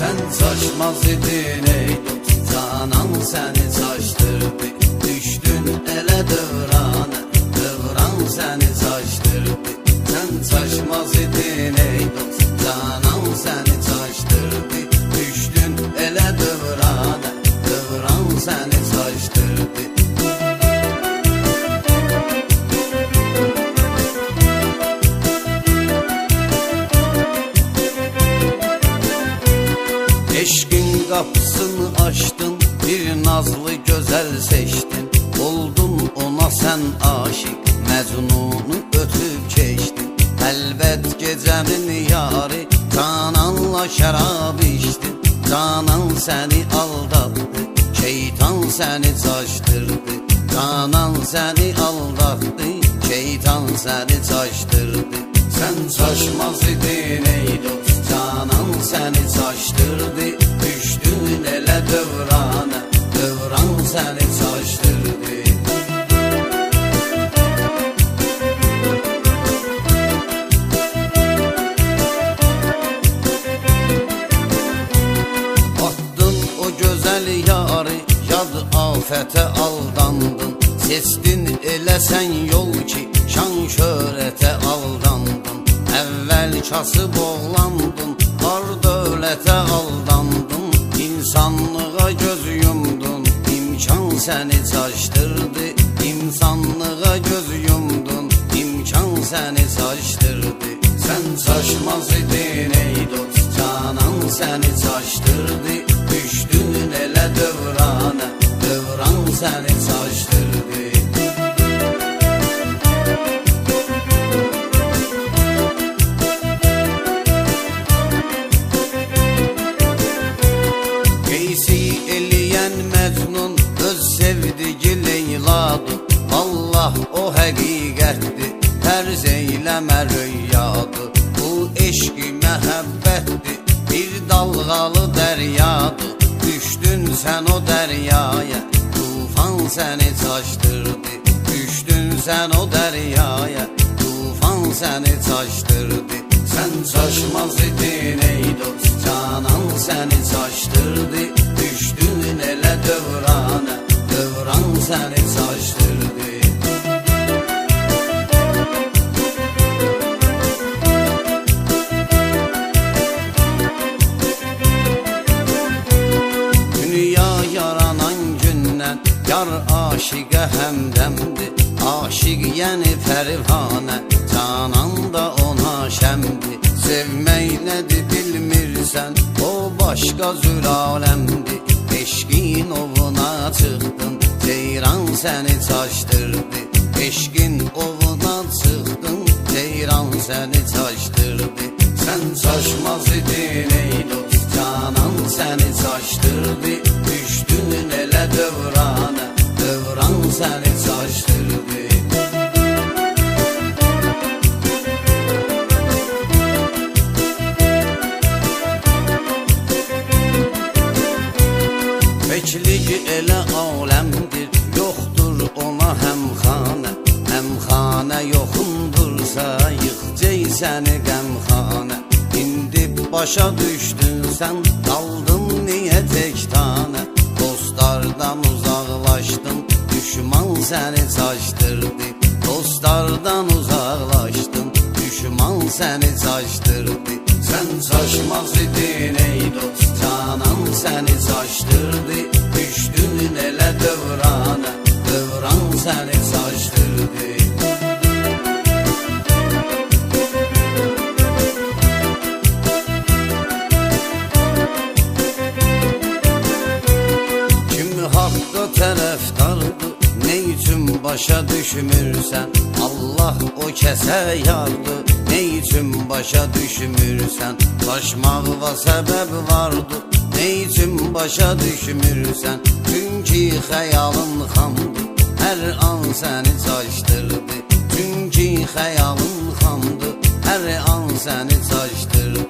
Sen saçmaz idin ey Canan seni saçtırdı. Düştün ele dövrana Dövran seni saçtırdı. Sen saçmaz idin ey Canan seni kapısını açtın Bir nazlı güzel seçtin. Oldun ona sen aşık Mecnun'u ötüp geçtin. Elbet gecenin yarı Cananla şarap içtin. Canan seni aldattı Şeytan seni saçtırdı Canan seni aldattı Şeytan seni saçtırdı Sen saçmaz idin ey dost Canan seni saçtırdı dövrana Dövran seni saçtırdı Attın o güzel yarı Yad afete aldandın. Seçtin elə sen yol ki Şan şöhrete aldandın. Evvel kasıb oğlandın Var dövlete aldandın İnsanlığa göz yumdun İmkan seni saçtırdı İnsanlığa göz yumdun İmkan seni saçtırdı Sen saçmaz idin ey dost Canan seni saçtırdı. Düştün ele dövrana Dövran seni saçtırdı Allah o hakikatdi terz eyleme rüyadı Bu eşki mehabbetdi bir dalgalı deryadı Düştün sen o deryaya tufan seni saçtırdı Düştün sen o deryaya tufan seni saçtırdı Sen saçmaz idin ey dost Canan seni saçtırdı Düştün ele dövrana Dövran seni saçtırdı Yar aşiqə həmdəmdi Aşiq yəni fərhanə. Canan da ona şəmdi Sevmək nədir bilmirsən O başqa zül aləmdi Eşqin ovuna çıxdın Ceyran səni çaşdırdı. Eşqin ovuna çıxdın Ceyran səni çaşdırdı. Sən çaşmaz idin Yıxcey səni qəmxanə İndi başa düşdün sən Qaldın niyə tək tanə Dostlardan uzaqlaşdın Düşman səni çaşdırdı Dostlardan uzaqlaşdın Düşman səni çaşdırdı Sən çaşmaz idin ey dost Canan səni çaşdırdı Düşdün elə dövrana Dövran səni çaşdırdı başa düşmürsən Allah o kəsə yardı. Ne üçün başa düşmürsən Taşmağına səbəb vardı. Ne üçün başa düşmürsən Çünki xəyalın xamdı Hər an səni çaşdırdı Çünki xəyalın xamdı Hər an səni çaşdırdı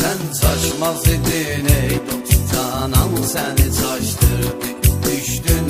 Sən çaşmaz idin ey dost Canan səni çaşdırdı Düşdün